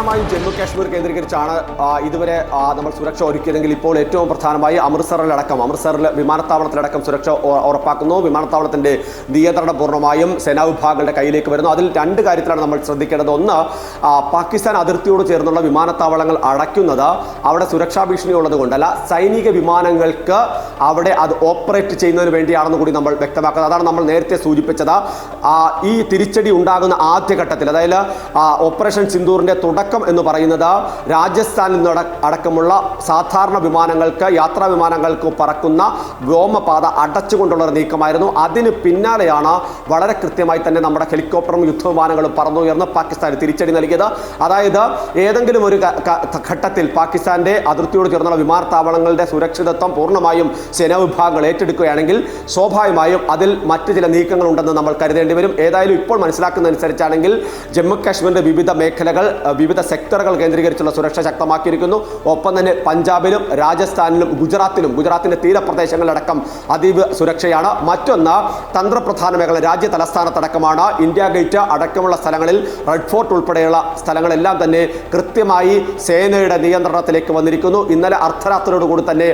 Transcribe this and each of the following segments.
പ്രധാനമായും ജമ്മു കാശ്മീർ കേന്ദ്രീകരിച്ചാണ് ഇതുവരെ നമ്മൾ സുരക്ഷ ഒരുക്കിയതെങ്കിൽ ഇപ്പോൾ ഏറ്റവും പ്രധാനമായി അമൃത്സറിലടക്കം അമൃത്സറിൽ വിമാനത്താവളത്തിലടക്കം സുരക്ഷ ഉറപ്പാക്കുന്നു. വിമാനത്താവളത്തിന്റെ നിയന്ത്രണം പൂർണമായും സേനാ വിഭാഗങ്ങളുടെ കയ്യിലേക്ക് വരുന്നു. അതിൽ രണ്ട് കാര്യത്തിലാണ് നമ്മൾ ശ്രദ്ധിക്കേണ്ടത്. ഒന്ന് പാകിസ്ഥാൻ അതിർത്തിയോട് ചേർന്നുള്ള വിമാനത്താവളങ്ങൾ അടയ്ക്കുന്നത് അവിടെ സുരക്ഷാ ഭീഷണി ഉള്ളത് കൊണ്ടല്ല സൈനിക വിമാനങ്ങൾക്ക് അവിടെ അത് ഓപ്പറേറ്റ് ചെയ്യുന്നതിന് വേണ്ടിയാണെന്ന് കൂടി നമ്മൾ വ്യക്തമാക്കുന്നത്. അതാണ് നമ്മൾ നേരത്തെ സൂചിപ്പിച്ചത്. ഈ തിരിച്ചടി ഉണ്ടാകുന്ന ആദ്യഘട്ടത്തിൽ അതായത് ഓപ്പറേഷൻ സിന്ദൂറിന്റെ തുടക്കം എന്ന് പറയുന്നത് രാജസ്ഥാനിൽ നിന്ന് അടക്കമുള്ള സാധാരണ വിമാനങ്ങൾക്ക് യാത്രാ വിമാനങ്ങൾക്ക് പറക്കുന്ന വ്യോമപാത അടച്ചുകൊണ്ടുള്ള ഒരു നീക്കമായിരുന്നു. അതിന് പിന്നാലെയാണ് വളരെ കൃത്യമായി തന്നെ നമ്മുടെ ഹെലികോപ്റ്ററും യുദ്ധവിമാനങ്ങളും പറന്നുയർന്ന് പാകിസ്ഥാൻ തിരിച്ചടി നൽകിയത്. അതായത് ഏതെങ്കിലും ഒരു ഘട്ടത്തിൽ പാകിസ്ഥാന്റെ അതിർത്തിയോട് ചേർന്നുള്ള വിമാനത്താവളങ്ങളുടെ സുരക്ഷിതത്വം പൂർണമായും സേനാ വിഭാഗങ്ങൾ ഏറ്റെടുക്കുകയാണെങ്കിൽ സ്വാഭാവികമായും അതിൽ മറ്റു ചില നീക്കങ്ങൾ ഉണ്ടെന്ന് നമ്മൾ കരുതേണ്ടി വരും. ഏതായാലും ഇപ്പോൾ മനസ്സിലാക്കുന്നതനുസരിച്ചാണെങ്കിൽ ജമ്മു കാശ്മീരിന്റെ വിവിധ മേഖലകൾ അഹ്, വിവിധ സെക്ടറുകൾ കേന്ദ്രീകരിച്ചുള്ള സുരക്ഷ ശക്തമാക്കിയിരിക്കുന്നു. ഒപ്പം തന്നെ പഞ്ചാബിലും രാജസ്ഥാനിലും ഗുജറാത്തിലും ഗുജറാത്തിന്റെ തീരപ്രദേശങ്ങളിലടക്കം അതീവ സുരക്ഷയാണ്. മറ്റൊന്ന് തന്ത്രപ്രധാന മേഖല രാജ്യ തലസ്ഥാനത്തടക്കമാണ്. ഇന്ത്യ ഗേറ്റ് അടക്കമുള്ള സ്ഥലങ്ങളിൽ റെഡ് ഫോർട്ട് ഉൾപ്പെടെയുള്ള സ്ഥലങ്ങളെല്ലാം തന്നെ കൃത്യമായി സേനയുടെ നിയന്ത്രണത്തിലേക്ക് വന്നിരിക്കുന്നു. ഇന്നലെ അർദ്ധരാത്രിയോടുകൂടി തന്നെ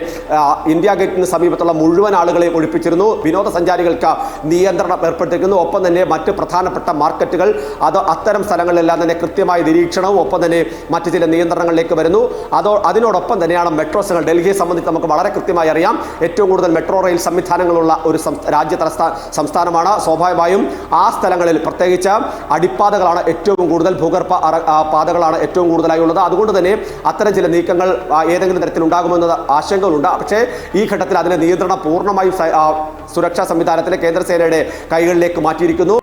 ഇന്ത്യ ഗേറ്റിന് സമീപത്തുള്ള മുഴുവൻ ആളുകളെയും ഒഴിപ്പിച്ചിരുന്നു. വിനോദസഞ്ചാരികൾക്ക് നിയന്ത്രണം ഏർപ്പെടുത്തിയിരിക്കുന്നു. ഒപ്പം തന്നെ മറ്റ് പ്രധാനപ്പെട്ട മാർക്കറ്റുകൾ അത് അത്തരം സ്ഥലങ്ങളിലെല്ലാം തന്നെ കൃത്യമായ നിരീക്ഷണവും ഒപ്പം തന്നെ മറ്റു ചില നിയന്ത്രണങ്ങളിലേക്ക് വരുന്നു. അതോ അതിനോടൊപ്പം തന്നെയാണ് മെട്രോസുകൾ ഡൽഹിയെ സംബന്ധിച്ച് നമുക്ക് വളരെ കൃത്യമായി അറിയാം. ഏറ്റവും കൂടുതൽ മെട്രോ റെയിൽ സംവിധാനങ്ങളുള്ള ഒരു രാജ്യ തലസ്ഥാന സംസ്ഥാനമാണ്. സ്വാഭാവികമായും ആ സ്ഥലങ്ങളിൽ പ്രത്യേകിച്ച് അടിപ്പാതകളാണ് ഏറ്റവും കൂടുതൽ ഭൂഗർഭ പാതകളാണ് ഏറ്റവും കൂടുതലായി ഉള്ളത് അതുകൊണ്ട് തന്നെ അത്തരം ചില നീക്കങ്ങൾ ഏതെങ്കിലും തരത്തിൽ ഉണ്ടാകുമെന്ന ആശങ്കകളുണ്ട്. പക്ഷേ ഈ ഘട്ടത്തിൽ അതിന് നിയന്ത്രണം പൂർണമായും സുരക്ഷാ സംവിധാനത്തിലെ കേന്ദ്രസേനയുടെ കൈകളിലേക്ക് മാറ്റിയിരിക്കുന്നു.